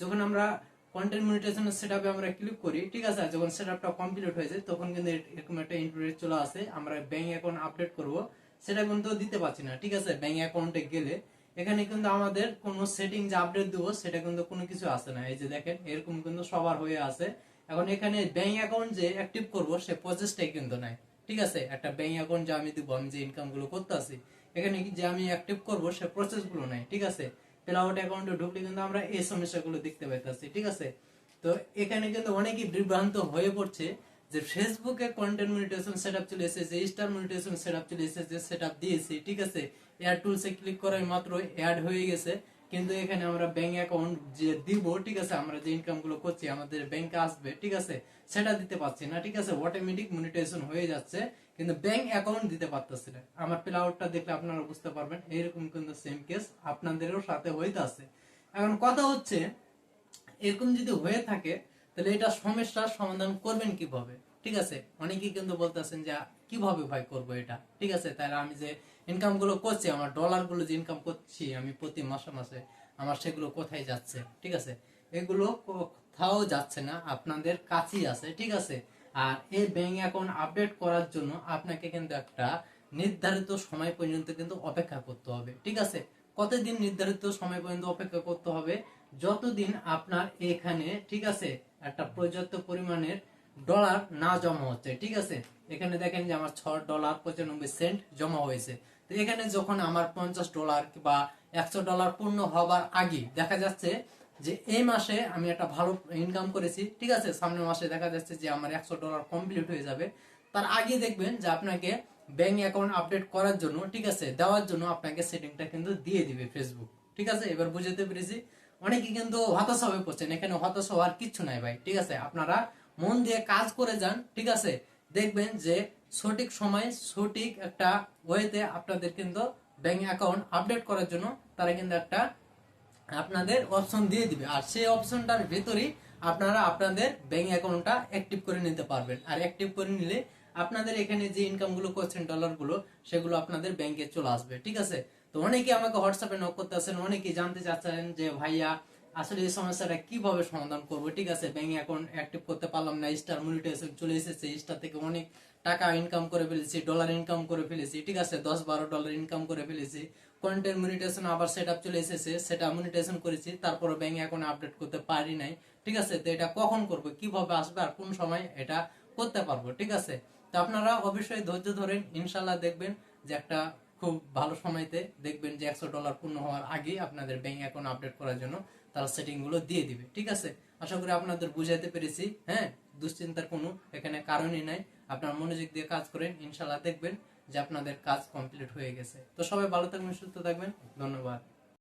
যখন আমরা content monetization সেটআপে আমরা ক্লিক করি, ঠিক আছে, যখন সেটআপটা কমপ্লিট হয়ে যায়, তখন কিন্তু এর- এরকম একটা ইন্টারনেট চলে আসে, আমরা ব্যাংক অ্যাকাউন্ট আপডেট করব। সেটা কিন্তু দিতে পারছি না, ঠিক আছে ব্যাংক অ্যাকাউন্টে গেলে। এখানে কিন্তু আমাদের কোনো সেটিং যে আপডেট দেবো, সেটা কিন্তু কোনো কিছু আসে না। এই যে দেখেন, এরকম কিন্তু সবার হয়ে আছে এখন এখানে ব্যাংক অ্যাকাউন্ট যে অ্যাক্টিভ করব, সে প্রসেসটাই কিন্তু নাই, ঠিক আছে। একটা ব্যাংক অ্যাকাউন্ট যে আমি দিব, আমি যে ইনকামগুলো করতে আসি, এখানে যে আমি অ্যাক্টিভ করব, সে প্রসেসগুলো নাই, ঠিক আছে। প্লাউড অ্যাকাউন্টে ঢুকলে কিন্তু আমরা এই সমস্যাগুলো দেখতে পাইতেছি, ঠিক আছে? তো এখানে কিন্তু অনেকেই বিভ্রান্ত হয়ে পড়ছে যে ফেসবুকে কন্টেন্ট মনিটাইজেশন সেটআপ চলে এসেছে স্টার মনিটাইজেশন সেটআপ চলে এসেছে সেটআপ দিয়েছি, ঠিক আছে? এয়ার টুলসে ক্লিক করার মাত্র অ্যাড হয়ে গেছে। কিন্তু এখানে আমরা ব্যাংক অ্যাকাউন্ট যে দিব, ঠিক আছে, আমরা যে ইনকামগুলো করছি, আমাদের ব্যাংকে আসবে, ঠিক আছে, সেটা দিতে পারছি না, ঠিক আছে অটোমেটিক মনিটাইজেশন হয়ে যাচ্ছে, কিন্তু ব্যাংক অ্যাকাউন্ট দিতে পারতেছি না। আমার প্লাউটটা দেখলে আপনারা বুঝতে পারবেন, এইরকম কিন্তু সেম কেস আপনাদেরও সাথে হইতে আছে। এখন কথা হচ্ছে, এরকম যদি হয়ে থাকে, তাহলে এটা সমস্যার সমাধান করবেন কীভাবে? ঠিক আছে, অনেকেই কিন্তু বলতেছেন যে কীভাবে ভাই করব এটা? ঠিক আছে, তাহলে আমি যে ইনকামগুলো করছি, আমার ডলারগুলো যে ইনকাম করছি, আমি প্রতি মাসে মাসে আমার সেগুলো কোথায় যাচ্ছে? ঠিক আছে, এগুলো কোথাও যাচ্ছে না, আপনাদের কাছেই আছে, ঠিক আছে? আর এই ব্যাংক অ্যাকাউন্ট আপডেট করার জন্য আপনাকে কিন্তু একটা নির্ধারিত সময় পর্যন্ত কিন্তু অপেক্ষা করতে হবে, ঠিক আছে? কতদিন নির্ধারিত সময় পর্যন্ত অপেক্ষা করতে হবে? যতদিন আপনার এখানে, ঠিক আছে, একটা পর্যাপ্ত পরিমাণের ডলার না জমা হচ্ছে, ঠিক আছে? এখানে দেখেন যে আমার ছ ডলার পঁচানব্বই সেন্ট জমা হয়েছে। তো এখানে যখন আমার পঞ্চাশ ডলার বা একশো ডলার পূর্ণ হবার আগে দেখা যাচ্ছে যে এই মাসে আমি একটা ভালো ইনকাম করেছি, ঠিক আছে? সামনের মাসে দেখা যাচ্ছে যে আমার একশো ডলার কমপ্লিট হয়ে যাবে। তার আগে দেখবেন যে আপনাকে ব্যাংক অ্যাকাউন্ট আপডেট করার জন্য, ঠিক আছে? দেওয়ার জন্য আপনাকে সেটিংটা কিন্তু দিয়ে দিবে ফেসবুক ঠিক আছে? এবার বুঝতে পেরেছি। অনেকে কিন্তু হতাশা হয়ে পড়ছেন। এখানে হতাশা হওয়ার কিচ্ছু নাই ভাই, ঠিক আছে? আপনারা মন দিয়ে কাজ করে যান, ঠিক আছে? দেখবেন যে সঠিক সময় সঠিক একটা ওয়েতে আপনাদের কিন্তু ব্যাংক অ্যাকাউন্ট আপডেট করার জন্য তারা কিন্তু একটা আপনাদের অপশন দিয়ে দিবে। আর সেই অপশনটার ভেতরেই আপনারা আপনাদের ব্যাংক অ্যাকাউন্টটা অ্যাক্টিভ করে নিতে পারবেন। আর অ্যাক্টিভ করে নিলে আপনাদের এখানে যে ইনকামগুলো করছেন ডলারগুলো সেগুলো আপনাদের ব্যাংকে চলে আসবে, ঠিক আছে? তো অনেকে আমাকে হোয়াটসঅ্যাপে নক করতে আসেন অনেকে জানতে চাচ্ছেন যে ভাইয়া আসলে এই সমস্যাটা কীভাবে সমাধান করব? ঠিক আছে ব্যাংক অ্যাকাউন্ট অ্যাক্টিভ করতে পারলাম না স্টার মনিটাইজেশন চলে এসেছে স্টার থেকে অনেক টাকা ইনকাম করে ফেলেছি ডলার ইনকাম করে ফেলেছি, ঠিক আছে, দশ বারো ডলার ইনকাম করে ফেলেছি। কন্টেন্ট মনিটাইজেশন আবার সেট আপ চলে এসেছে সেটা মনিটাইজেশন করেছি তারপরে ব্যাংক অ্যাকাউন্ট আপডেট করতে পারি নাই, ঠিক আছে, তো এটা কখন করব, কীভাবে আসবে আর কোন সময় এটা করতে পারব, ঠিক আছে? তো আপনারা অবশ্যই ধৈর্য ধরেন ইনশাল্লাহ দেখবেন যে একটা খুব ভালো সময়তে দেখবেন যে একশো ডলার পূর্ণ হওয়ার আগে আপনাদের ব্যাংক অ্যাকাউন্ট আপডেট করার জন্য তারা সেটিংগুলো দিয়ে দিবে, ঠিক আছে? আশা করি আপনাদের বুঝাইতে পেরেছি হ্যাঁ? দুশ্চিন্তার কোনো এখানে কারণই নাই। আপনার মনোযোগ দিয়ে কাজ করেন ইনশাল্লাহ দেখবেন যে আপনাদের কাজ কমপ্লিট হয়ে গেছে। তো সবাই ভালো থাকবেন, সুস্থ থাকবেন। ধন্যবাদ।